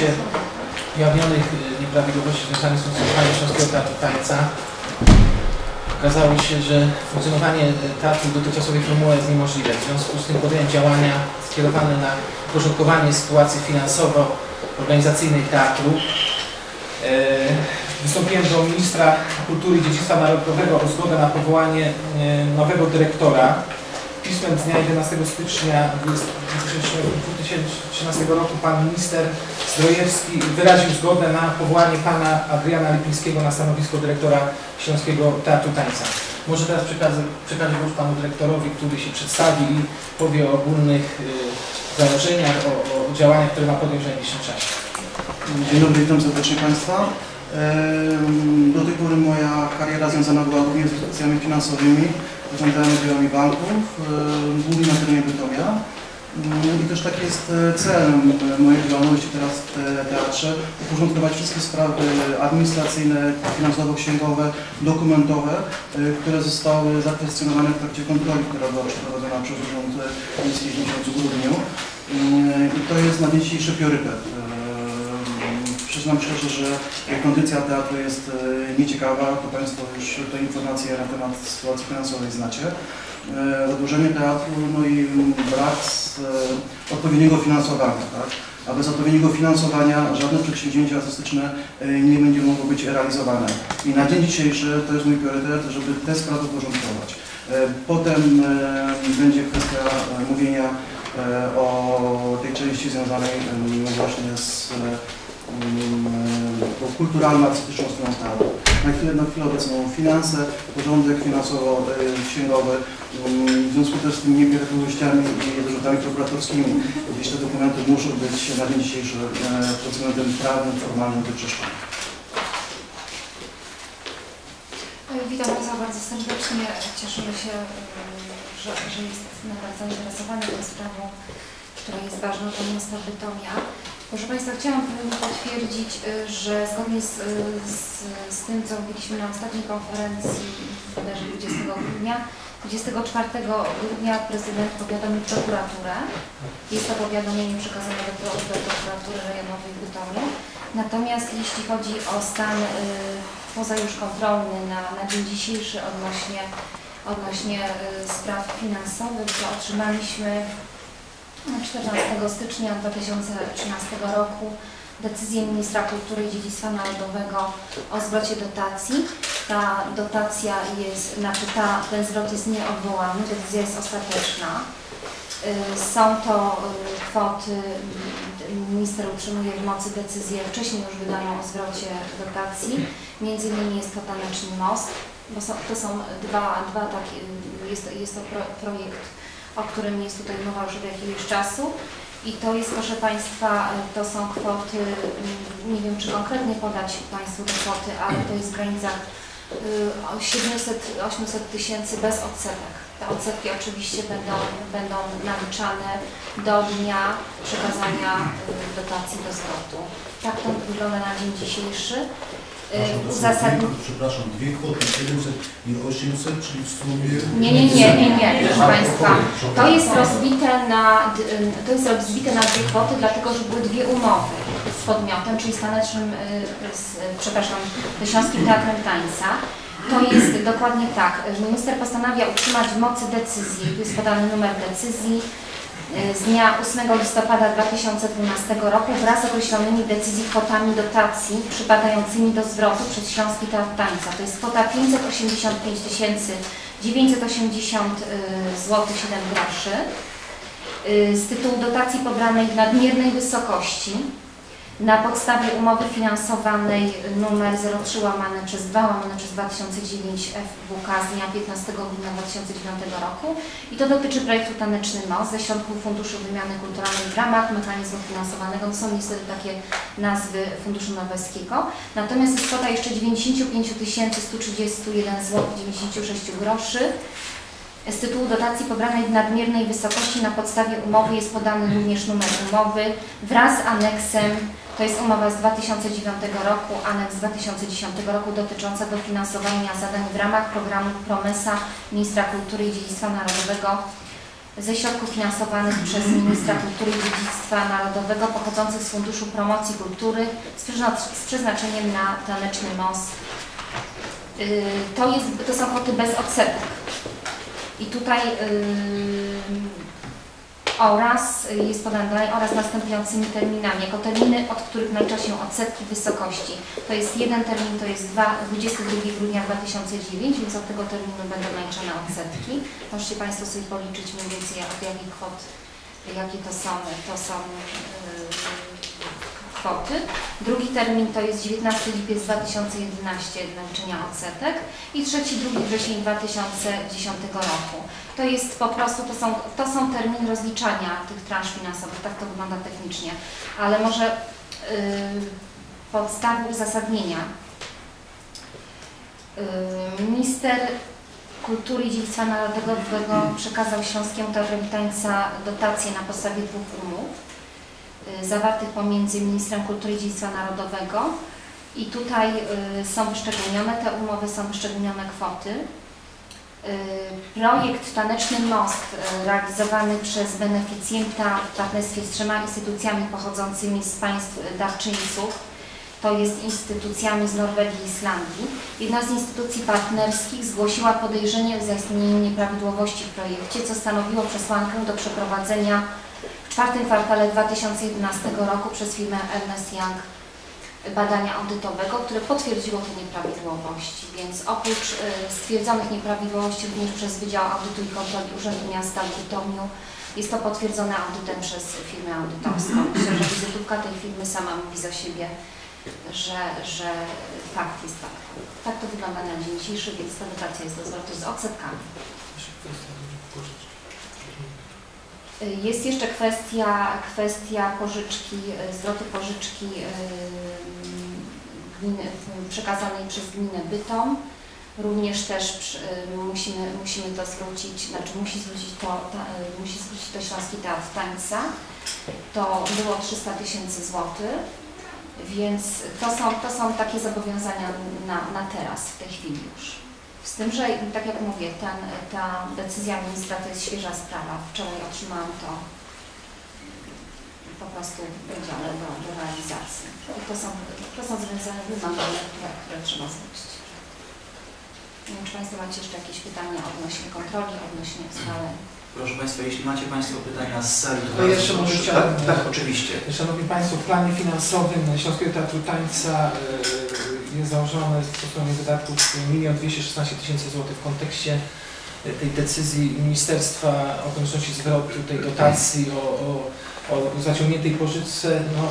świecie ujawnionych y, nieprawidłowości związanych z funkcjonowaniem Śląskiego Teatru Tańca okazało się, że funkcjonowanie y, teatru w dotychczasowej formuły jest niemożliwe. W związku z tym podjąłem działania skierowane na porządkowanie sytuacji finansowo-organizacyjnej teatru. E, Wystąpiłem do ministra kultury i dziedzictwa narodowego o zgodę na powołanie nowego dyrektora. Pismem z dnia 11 stycznia 2013 roku pan minister Zdrojewski wyraził zgodę na powołanie pana Adriana Lipińskiego na stanowisko dyrektora Śląskiego Teatru Tańca. Może teraz przekażę, przekażę głos panu dyrektorowi, który się przedstawi i powie o ogólnych y, założeniach, o, o działaniach, które ma podjąć w najbliższym czasie. Dzień dobry, witam serdecznie Państwa. Do tej pory moja kariera związana była głównie z instytucjami finansowymi. Zarządzałem oddziałami banków, em, głównie na terenie Bytomia. Mm, I też taki jest e, cel e, mojej działalności teraz w te- teatrze, uporządkować wszystkie sprawy administracyjne, finansowo-księgowe, dokumentowe, e, które zostały zakwestionowane w trakcie kontroli, która była przeprowadzona przez Urząd Miejski w miesiącu grudniu. Mm, I to jest na dzisiejszy priorytet. Przyznam szczerze, że kondycja teatru jest e, nieciekawa, to Państwo już te informacje na temat sytuacji finansowej znacie. E, Zadłużenie teatru, no i brak e, odpowiedniego finansowania, tak? A bez odpowiedniego finansowania żadne przedsięwzięcie artystyczne nie będzie mogło być realizowane. I na dzień dzisiejszy to jest mój priorytet, żeby te sprawy porządkować. Potem będzie kwestia mówienia o tej części związanej właśnie z e, tą kulturalno-artystyczną stroną teatru. Na chwilę, na chwilę obecną finanse, porządek finansowo-księgowy, w związku też z tymi nieprawidłowościami i wyrzutami prokuratorskimi, gdzieś te dokumenty muszą być na dzień dzisiejszy e, pod względem prawnym, formalnym wyczyszczone. Witam Państwa bardzo serdecznie. Cieszymy się, że, że jest nadal zainteresowany tą sprawą, która jest ważna dla miasta Bytomia. Proszę Państwa, chciałam potwierdzić, y, że zgodnie z, z, z tym, co mówiliśmy na ostatniej konferencji, bodajże 20 grudnia, 24 grudnia prezydent powiadomił prokuraturę. Jest to powiadomienie przekazane do, do prokuratury rejonowej w Bytomiu. Natomiast jeśli chodzi o stan y, poza już kontrolny na, na dzień dzisiejszy odnośnie, odnośnie y, spraw finansowych, to otrzymaliśmy 14 stycznia 2013 roku decyzję Ministra Kultury i Dziedzictwa Narodowego o zwrocie dotacji. Ta dotacja jest, znaczy ta, ten zwrot jest nieodwołany, decyzja jest ostateczna. Y, Są to y, kwoty, y, minister utrzymuje w mocy decyzję wcześniej już wydaną o zwrocie dotacji. Między innymi jest kwota Mleczny Most, bo to są dwa, dwa takie, jest, to- jest to pro, projekt o którym jest tutaj mowa już od jakiegoś czasu. I to jest, proszę Państwa, to są kwoty, mm, nie wiem czy konkretnie podać Państwu te kwoty, ale to jest w granicach y, 700-800 tysięcy bez odsetek. Te odsetki oczywiście będą, będą naliczane do dnia przekazania y, dotacji do zwrotu. Tak to wygląda na dzień dzisiejszy. Y, Uzasadnienie. Przepraszam, dwie kwoty 700 i 800, czyli w sumie... Nie, nie, nie, nie, nie, proszę Państwa. To jest rozbite na, d- to jest rozbite na dwie kwoty, dlatego że były dwie umowy z podmiotem, czyli z tanecznym, y, z, przepraszam, z Śląskim Teatrem Tańca. To jest dokładnie tak. Minister postanawia utrzymać w mocy decyzji, tu jest podany numer decyzji, y, z dnia 8 listopada 2012 roku wraz z określonymi decyzji kwotami dotacji przypadającymi do zwrotu przez Śląski Teatr Tańca. To jest kwota 585 980 zł 7 groszy y, z tytułu dotacji pobranej w nadmiernej wysokości na podstawie umowy finansowanej numer 03 łamane przez 2 łamane przez 2009 FWK z dnia 15 grudnia 2009 roku i to dotyczy projektu Taneczny Most ze środków Funduszu Wymiany Kulturalnej w ramach mechanizmu finansowanego. To są niestety takie nazwy Funduszu Norweskiego. Natomiast jest kwota jeszcze 95 131 zł 96 groszy. Z tytułu dotacji pobranej w nadmiernej wysokości na podstawie umowy jest podany również numer umowy wraz z aneksem, to jest umowa z 2009 roku, aneks z 2010 roku dotycząca dofinansowania zadań w ramach programu Promesa Ministra Kultury i Dziedzictwa Narodowego ze środków finansowanych przez Ministra Kultury i Dziedzictwa Narodowego pochodzących z Funduszu Promocji Kultury z, przeznacz- z przeznaczeniem na Taneczny Most. Y, To, jest, to są kwoty bez odsetek. I tutaj y, oraz jest podane oraz następującymi terminami, jako terminy, od których nalicza się odsetki wysokości. To jest jeden termin, to jest dwa- 22 grudnia 2009, więc od tego terminu będą naliczane odsetki. Możecie Państwo sobie policzyć mniej więcej od jakich kwot, jakie to są, to są yy, kwoty. Drugi termin to jest 19 lipiec 2011 naliczenia odsetek i trzeci, drugi wrzesień 2010 roku. To jest po prostu, to są, to są terminy rozliczania tych transz finansowych, tak to wygląda technicznie, ale może yy, podstawy uzasadnienia. Yy, Minister Kultury i Dziedzictwa Narodowego przekazał Śląskiemu Teatrowi Tańca dotacje na podstawie dwóch umów zawartych pomiędzy Ministrem Kultury i Dziedzictwa Narodowego i tutaj yy, są wyszczególnione te umowy, są wyszczególnione kwoty. Y, Projekt Taneczny Most y, realizowany przez beneficjenta w partnerstwie z trzema instytucjami pochodzącymi z państw y, darczyńców, to jest instytucjami z Norwegii i Islandii. Jedna z instytucji partnerskich zgłosiła podejrzenie o zaistnieniu nieprawidłowości w projekcie, co stanowiło przesłankę do przeprowadzenia w czwartym kwartale 2011 roku przez firmę Ernest Young badania audytowego, które potwierdziło te nieprawidłowości. Więc oprócz y, stwierdzonych nieprawidłowości również przez Wydział Audytu i Kontroli Urzędu Miasta w Bytomiu jest to potwierdzone audytem przez firmę audytorską. Myślę, że wizytówka tej firmy sama mówi za siebie, że, że fakt jest faktem. Tak to wygląda na dzień dzisiejszy, więc ta dotacja jest do zwrotu z odsetkami. Y, Jest jeszcze kwestia, kwestia pożyczki, y, zwrotu pożyczki y, gminy, przekazanej przez gminę Bytom. Również też musimy, musimy to zwrócić, znaczy musi zwrócić to, ta, musi zwrócić to Śląski Teatr Tańca. To było 300 tysięcy złotych, więc to są, to są takie zobowiązania na, na teraz, w tej chwili już. Z tym, że tak jak mówię, ten, ta decyzja ministra to jest świeża sprawa. Wczoraj otrzymałam to po prostu w wydziale do, do realizacji. I to są, to są związane wymagania, które, które trzeba zwrócić. Nie wiem, czy Państwo macie jeszcze jakieś pytania odnośnie kontroli, odnośnie ustaleń. Proszę Państwa, jeśli macie Państwo pytania z sali, To jeszcze może Tak, tak, oczywiście. Szanowni Państwo, w planie finansowym Śląskiego Teatru Tańca y, jest założone stosowanie wydatków 1 216 tysięcy złotych w kontekście y, tej decyzji Ministerstwa o konieczności zwrotu tej dotacji, o, o, o zaciągniętej pożyczce. No,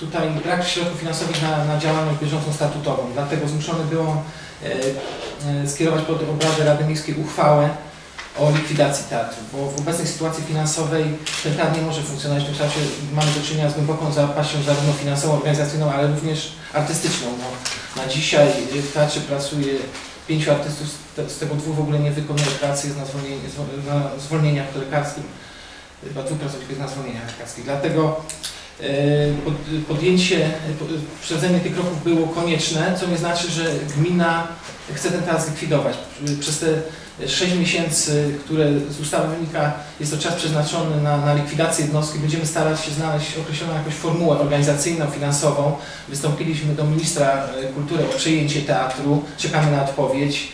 tutaj brak środków finansowych na, na działalność bieżącą statutową. Dlatego zmuszony byłam y, y, skierować pod obrady Rady Miejskiej uchwałę o likwidacji teatru, bo w obecnej sytuacji finansowej ten teatr nie może funkcjonować w tym czasie. Mamy do czynienia z głęboką zapaścią zarówno finansową, organizacyjną, ale również artystyczną. Na dzisiaj w teatrze pracuje pięciu artystów, z te- z tego dwóch w ogóle nie wykonuje pracy, jest na, zwolnienie, zwo- na zwolnieniach lekarskim, chyba dwóch pracowników jest na zwolnieniach lekarskich. Dlatego podjęcie, po- przeprowadzenie tych kroków było konieczne, co nie znaczy, że gmina chce ten teatr zlikwidować. Przez te 6 miesięcy, które z ustawy wynika, jest to czas przeznaczony na, na likwidację jednostki. Będziemy starać się znaleźć określoną jakąś formułę organizacyjną, finansową. Wystąpiliśmy do ministra e, kultury o przejęcie teatru. Czekamy na odpowiedź.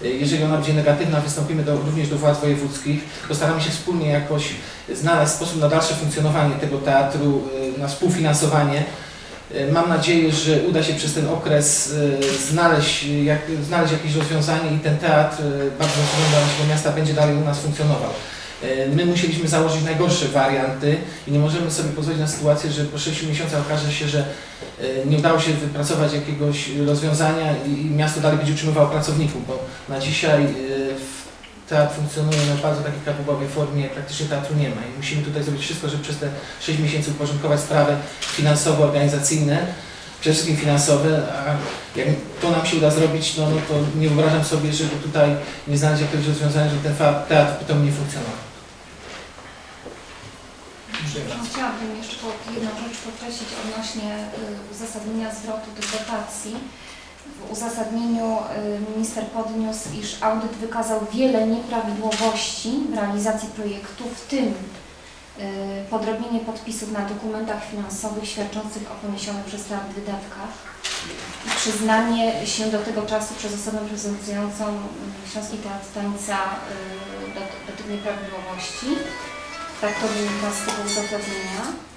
Jeżeli ona będzie negatywna, wystąpimy do, również do władz wojewódzkich. Postaramy się wspólnie jakoś znaleźć sposób na dalsze funkcjonowanie tego teatru, e, na współfinansowanie. E, Mam nadzieję, że uda się przez ten okres e, znaleźć, jak, znaleźć jakieś rozwiązanie i ten teatr bardzo dla naszego miasta będzie dalej u nas funkcjonował. E, My musieliśmy założyć najgorsze warianty i nie możemy sobie pozwolić na sytuację, że po 6 miesiącach okaże się, że e, nie udało się wypracować jakiegoś rozwiązania i miasto dalej będzie utrzymywało pracowników, bo na dzisiaj e, teatr funkcjonuje na bardzo takiej kapubowej formie, praktycznie teatru nie ma i musimy tutaj zrobić wszystko, żeby przez te 6 miesięcy uporządkować sprawy finansowo-organizacyjne, przede wszystkim finansowe, a jak to nam się uda zrobić, no, no to nie wyobrażam sobie, żeby tutaj nie znaleźć jakiegoś rozwiązania, żeby ten teatr potem nie funkcjonował. Chciałabym jeszcze po- jedną rzecz podkreślić odnośnie y, uzasadnienia zwrotu tych dotacji. W uzasadnieniu y, minister podniósł, iż audyt wykazał wiele nieprawidłowości w realizacji projektu, w tym y, podrobienie podpisów na dokumentach finansowych świadczących o poniesionych przez teatr wydatkach i przyznanie się do tego czasu przez osobę reprezentującą Śląski Teatr Tańca do, do tych nieprawidłowości. Tak to wynika z tego uzasadnienia.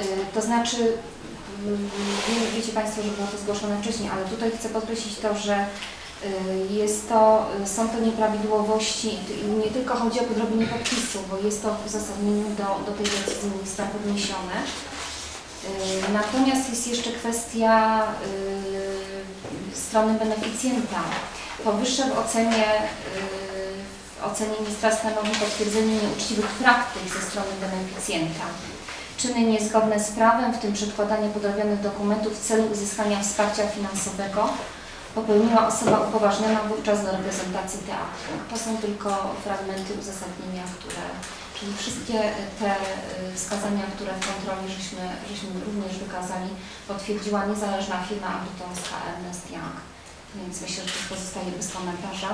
Y, To znaczy, mm, wie- wiecie Państwo, że było to zgłoszone wcześniej, ale tutaj chcę podkreślić to, że y, jest to, są to nieprawidłowości i nie tylko chodzi o podrobienie podpisu, bo jest to w uzasadnieniu do, do tej decyzji ministra podniesione. Y, Natomiast jest jeszcze kwestia strony beneficjenta. Powyższe w ocenie, w ocenie ministra stanowi potwierdzenie nieuczciwych praktyk ze strony beneficjenta. Czyny niezgodne z prawem, w tym przedkładanie podrobionych dokumentów w celu uzyskania wsparcia finansowego, popełniła osoba upoważniona wówczas do reprezentacji teatru. To są tylko fragmenty uzasadnienia, które, czyli wszystkie te y, wskazania, które w kontroli żeśmy, żeśmy również wykazali, potwierdziła niezależna firma audytorska Ernest Young. Więc myślę, że to pozostaje bez komentarza.